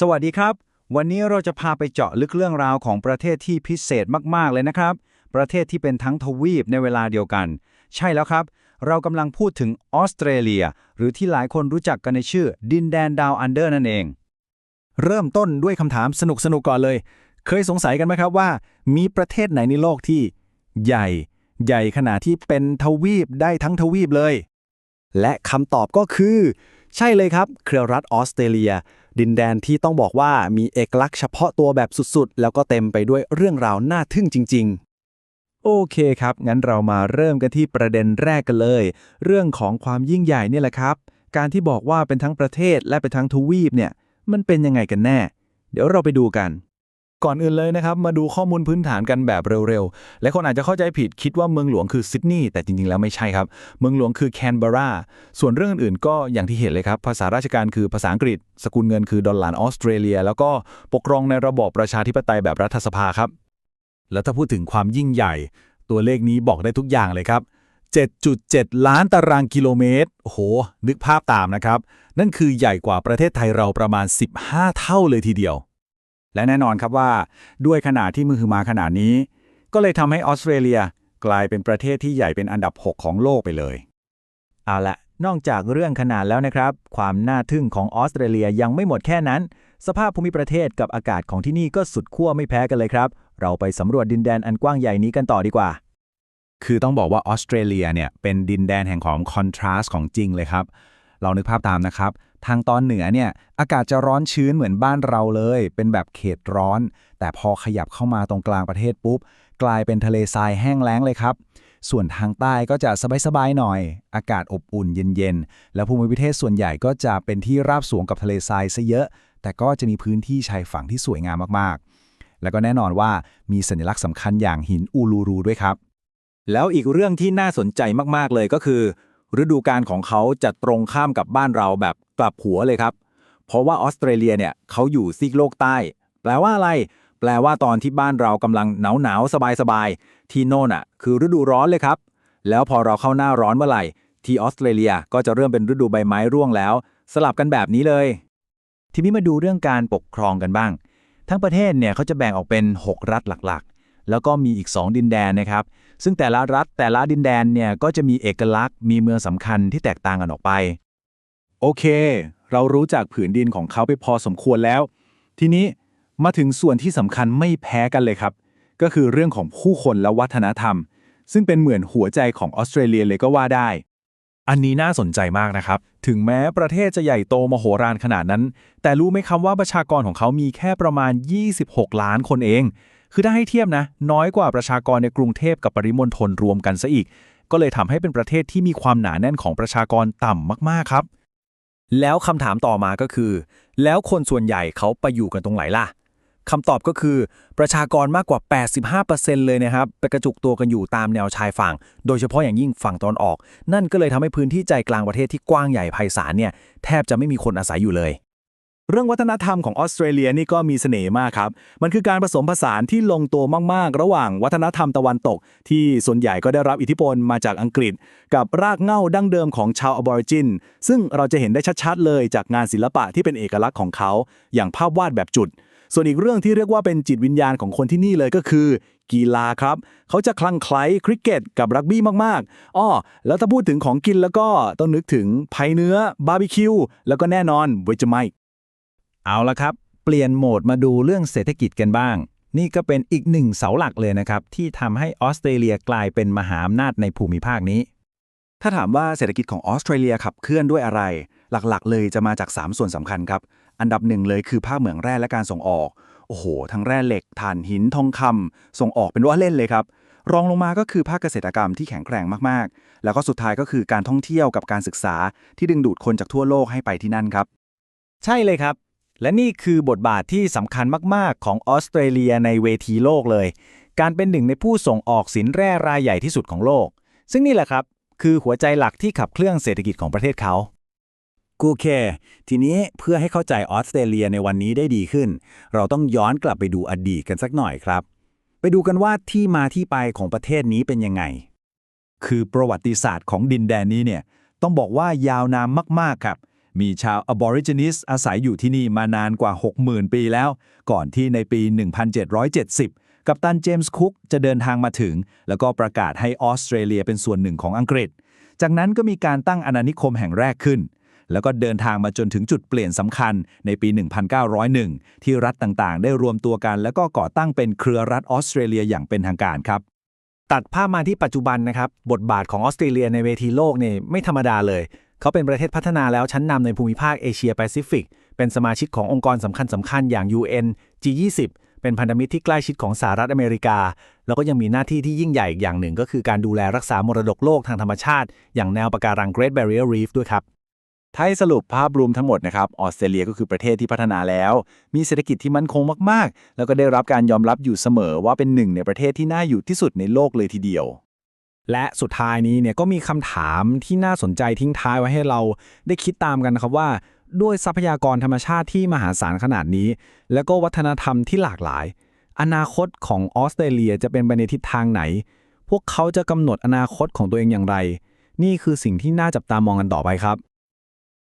สวัสดีครับ วันนี้เราจะพาไปเจาะลึกเรื่องราวของประเทศที่พิเศษมาก ๆ เลยนะครับ ประเทศที่เป็นทั้งทวีปในเวลาเดียวกัน ใช่แล้วครับ เรากำลังพูดถึงออสเตรเลีย หรือที่หลายคนรู้จักกันในชื่อ ดินแดนดาวอันเดอร์นั่นเอง เริ่มต้นด้วยคำถามสนุกๆก่อนเลย เคยสงสัยกันไหมครับว่า มีประเทศไหนในโลกที่ ใหญ่ ใหญ่ขนาดที่เป็นทวีปได้ทั้งทวีปเลย และคำตอบก็คือ ใช่เลยครับ เครือรัฐออสเตรเลีย ดินแดนที่ต้องบอกว่ามีเอกลักษณ์เฉพาะตัวแบบสุดๆ แล้วก็เต็มไปด้วยเรื่องราวน่าทึ่งจริง ๆ โอเคครับ งั้นเรามาเริ่มกันที่ประเด็นแรกกันเลย เรื่องของความยิ่งใหญ่เนี่ยแหละครับ การที่บอกว่าเป็นทั้งประเทศและเป็นทั้งทวีปเนี่ย มันเป็นยังไงกันแน่ เดี๋ยวเราไปดูกัน ก่อนอื่นเลยนะครับ มาดูข้อมูลพื้นฐานกันแบบเร็วๆ และคนอาจจะเข้าใจผิดคิดว่าเมืองหลวงคือซิดนีย์แต่จริงๆ แล้วไม่ใช่ครับ เมืองหลวงคือแคนเบรา ส่วนเรื่องอื่นๆ ก็อย่างที่เห็นเลยครับ ภาษาราชการคือภาษาอังกฤษ สกุลเงินคือดอลลาร์ออสเตรเลีย แล้วก็ปกครองในระบอบประชาธิปไตยแบบรัฐสภาครับ แล้วถ้าพูดถึงความยิ่งใหญ่ ตัวเลขนี้บอกได้ทุกอย่างเลยครับ7.7 ล้านตารางกิโลเมตรโอ้โหนึกภาพตามนะครับ นั่นคือใหญ่กว่าประเทศไทยเราประมาณ 15 เท่าเลยทีเดียว และแน่นอนครับว่าด้วยขนาดที่มือหือมาขนาดนี้ ก็เลยทำให้ออสเตรเลียกลายเป็นประเทศที่ใหญ่เป็นอันดับ 6 ของโลกไปเลย เอาละนอกจากเรื่องขนาดแล้วนะครับ ความน่าทึ่งของออสเตรเลียยังไม่หมดแค่นั้น สภาพภูมิประเทศกับอากาศของที่นี่ก็สุดขั้วไม่แพ้กันเลยครับ เราไปสำรวจดินแดนอันกว้างใหญ่นี้กันต่อดีกว่า คือต้องบอกว่าออสเตรเลียเนี่ยเป็นดินแดนแห่งของคอนทราสต์ของจริงเลยครับ เรานึกภาพตามนะครับ ทางตอนเหนือเนี่ยอากาศจะร้อนชื้นเหมือนบ้านเราเลย เป็นแบบเขตร้อน แต่พอขยับเข้ามาตรงกลางประเทศปุ๊บ กลายเป็นทะเลทรายแห้งแล้งเลยครับ ส่วนทางใต้ก็จะสบายๆหน่อย อากาศอบอุ่นเย็นๆ แล้วภูมิประเทศส่วนใหญ่ก็จะเป็นที่ราบสูงกับทะเลทรายซะเยอะ แต่ก็จะมีพื้นที่ชายฝั่งที่สวยงามมากๆ แล้วก็แน่นอนว่ามีสัญลักษณ์สำคัญอย่างหินอูลูรูด้วยครับ แล้วอีกเรื่องที่น่าสนใจมากๆเลยก็คือ ฤดูกาลของเขาจะตรงข้ามกับบ้านเราแบบกลับหัวเลยครับ เพราะว่าออสเตรเลียเนี่ยเขาอยู่ซีกโลกใต้ แปลว่าอะไร แปลว่าตอนที่บ้านเรากำลังหนาวหนาวสบายสบายๆที่โน่นอะ คือฤดูร้อนเลยครับ แล้วพอเราเข้าหน้าร้อนเมื่อไหร่ ที่ออสเตรเลียก็จะเริ่มเป็นฤดูใบไม้ร่วงแล้ว สลับกันแบบนี้เลย ทีนี้มาดูเรื่องการปกครองกันบ้าง ทั้งประเทศเนี่ยเขาจะแบ่งออกเป็น 6 รัฐหลักๆ แล้วก็มีอีก 2 ดินแดนนะครับ ซึ่งแต่ละรัฐแต่ละดินแดนเนี่ยก็จะมีเอกลักษณ์มีเมืองสำคัญที่แตกต่างกันออกไป โอเค เรารู้จักผืนดินของเขาไปพอสมควรแล้ว ทีนี้มาถึงส่วนที่สำคัญไม่แพ้กันเลยครับ ก็คือเรื่องของผู้คนและวัฒนธรรม ซึ่งเป็นเหมือนหัวใจของออสเตรเลียเลยก็ว่าได้ อันนี้น่าสนใจมากนะครับ ถึงแม้ประเทศจะใหญ่โตมโหฬารขนาดนั้น แต่รู้ไหมครับว่าประชากรของเขามีแค่ประมาณ 26 ล้านคนเอง คือถ้าให้เทียบนะ น้อยกว่าประชากรในกรุงเทพกับปริมณฑลรวมกันซะอีก ก็เลยทำให้เป็นประเทศที่มีความหนาแน่นของประชากรต่ำมากๆครับ แล้วคำถามต่อมาก็คือ แล้วคนส่วนใหญ่เขาไปอยู่กันตรงไหนล่ะคำตอบก็คือประชากรมากกว่า 85%เลยนะครับไปกระจุกตัวกันอยู่ตามแนวชายฝั่ง โดยเฉพาะอย่างยิ่งฝั่งตอนออก นั่นก็เลยทำให้พื้นที่ใจกลางประเทศที่กว้างใหญ่ไพศาลเนี่ยแทบจะไม่มีคนอาศัยอยู่เลย เรื่องวัฒนธรรมของออสเตรเลียนี่ก็มีเสน่ห์มากครับ มันคือการผสมผสานที่ลงตัวมาก ๆ ระหว่างวัฒนธรรมตะวันตก ที่ส่วนใหญ่ก็ได้รับอิทธิพลมาจากอังกฤษ กับรากเหง้าดั้งเดิมของชาวอบอริจิน ซึ่งเราจะเห็นได้ชัด ๆ เลยจากงานศิลปะที่เป็นเอกลักษณ์ของเขา อย่างภาพวาดแบบจุด ส่วนอีกเรื่องที่เรียกว่าเป็นจิตวิญญาณของคนที่นี่เลยก็คือ กีฬาครับ เขาจะคลั่งไคล้คริกเก็ตกับรักบี้มากๆอ้อแล้วถ้าพูดถึงของกินแล้วก็ต้องนึกถึงไผ่เนื้อบาร์บีคิวแล้วก็แน่นอนเวจไม เอาละครับ เปลี่ยนโหมดมาดูเรื่องเศรษฐกิจกันบ้าง นี่ก็เป็นอีกหนึ่งเสาหลักเลยนะครับ ที่ทำให้ออสเตรเลียกลายเป็นมหาอำนาจในภูมิภาคนี้ ถ้าถามว่าเศรษฐกิจของออสเตรเลียขับเคลื่อนด้วยอะไร หลักๆ เลยจะมาจาก 3 ส่วนสำคัญครับ อันดับหนึ่งเลยคือภาคเหมืองแร่และการส่งออก โอ้โห ทั้งแร่เหล็กถ่านหินทองคำส่งออกเป็นว่าเล่นเลยครับรองลงมาก็คือภาคเกษตรกรรมที่แข็งแกร่งมากๆ แล้วก็สุดท้ายก็คือการท่องเที่ยวกับการศึกษาที่ดึงดูดคนจากทั่วโลกให้ไปที่นั่นครับ ใช่เลยครับ และนี่คือบทบาทที่สำคัญมาก ๆ ของออสเตรเลียในเวทีโลกเลย การเป็นหนึ่งในผู้ส่งออกสินแร่รายใหญ่ที่สุดของโลก ซึ่งนี่แหละครับ คือหัวใจหลักที่ขับเคลื่อนเศรษฐกิจของประเทศเขากูเค ทีนี้เพื่อให้เข้าใจออสเตรเลียในวันนี้ได้ดีขึ้น เราต้องย้อนกลับไปดูอดีตกันสักหน่อยครับ ไปดูกันว่าที่มาที่ไปของประเทศนี้เป็นยังไง คือประวัติศาสตร์ของดินแดนนี้เนี่ยต้องบอกว่ายาวนานมากๆครับ มีชาว Aborigines อาศัยอยู่ที่นี่มานานกว่า 60,000 ปีแล้ว ก่อนที่ในปี 1770 กัปตันเจมส์คุกจะเดินทางมาถึง แล้วก็ประกาศให้ออสเตรเลียเป็นส่วนหนึ่งของอังกฤษ จากนั้นก็มีการตั้งอาณานิคมแห่งแรกขึ้น แล้วก็เดินทางมาจนถึงจุดเปลี่ยนสำคัญในปี 1901 ที่รัฐต่างๆ ได้รวมตัวกัน แล้วก็ก่อตั้งเป็นเครือรัฐออสเตรเลียอย่างเป็นทางการครับตัดภาพมาที่ปัจจุบันนะครับ บทบาทของออสเตรเลียในเวทีโลกเนี่ยไม่ธรรมดาเลย เขาเป็นประเทศพัฒนาแล้วชั้นนำในภูมิภาคเอเชียแปซิฟิก เป็นสมาชิกขององค์กรสำคัญสำคัญๆอย่าง UN G20 เป็นพันธมิตรที่ใกล้ชิดของสหรัฐอเมริกา แล้วก็ยังมีหน้าที่ที่ยิ่งใหญ่อีกอย่างหนึ่ง ก็คือการดูแลรักษามรดกโลกทางธรรมชาติ อย่างแนวปะการัง Great Barrier Reef ด้วยครับถ้าให้สรุปภาพรวมทั้งหมดนะครับออสเตรเลียก็คือประเทศที่พัฒนาแล้ว มีเศรษฐกิจที่มั่นคงมาก ๆ แล้วก็ได้รับการยอมรับอยู่เสมอว่าเป็นหนึ่งในประเทศที่น่าอยู่ที่สุดในโลกเลยทีเดียว และสุดท้ายนี้เนี่ยก็มีคำถามที่น่าสนใจทิ้งท้ายไว้ให้เราได้คิดตามกันนะครับว่า ด้วยทรัพยากรธรรมชาติที่มหาศาลขนาดนี้ แล้วก็วัฒนธรรมที่หลากหลาย อนาคตของออสเตรเลียจะเป็นไปในทิศทางไหน พวกเขาจะกำหนดอนาคตของตัวเองอย่างไร นี่คือสิ่งที่น่าจับตามองกันต่อไปครับ